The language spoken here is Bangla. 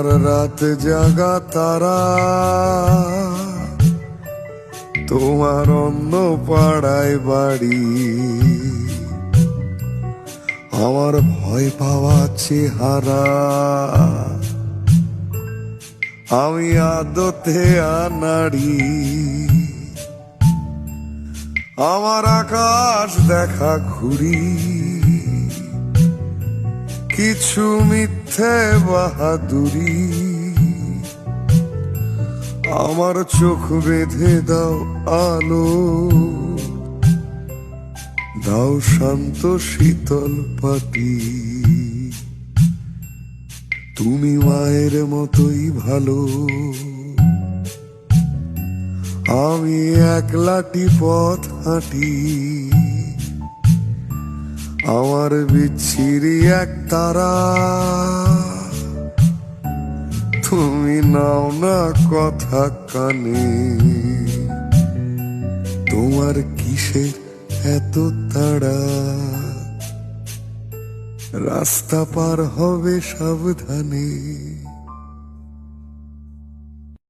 আমার রাত জাগা তারা। তোমার অন্য পাড়ায় বাড়ি। আমার ভয় পাওয়া চেহারা। আমি আদতে আনাড়ি। আমার আকাশ দেখা ঘুরি। কিছু মিথ্যে বাহাদুরি। আমার চোখ বেঁধে দাও আলো। দাও শান্ত শীতল পাটি। তুমি মায়ের মতোই ভালো। আমি একলাটি পথ হাঁটি। আমার বিচ্ছিরি এক তারা। তুমি নাও না কথা কানে। তোমার কিসের এত তাড়া? রাস্তা পার হবে সাবধানে।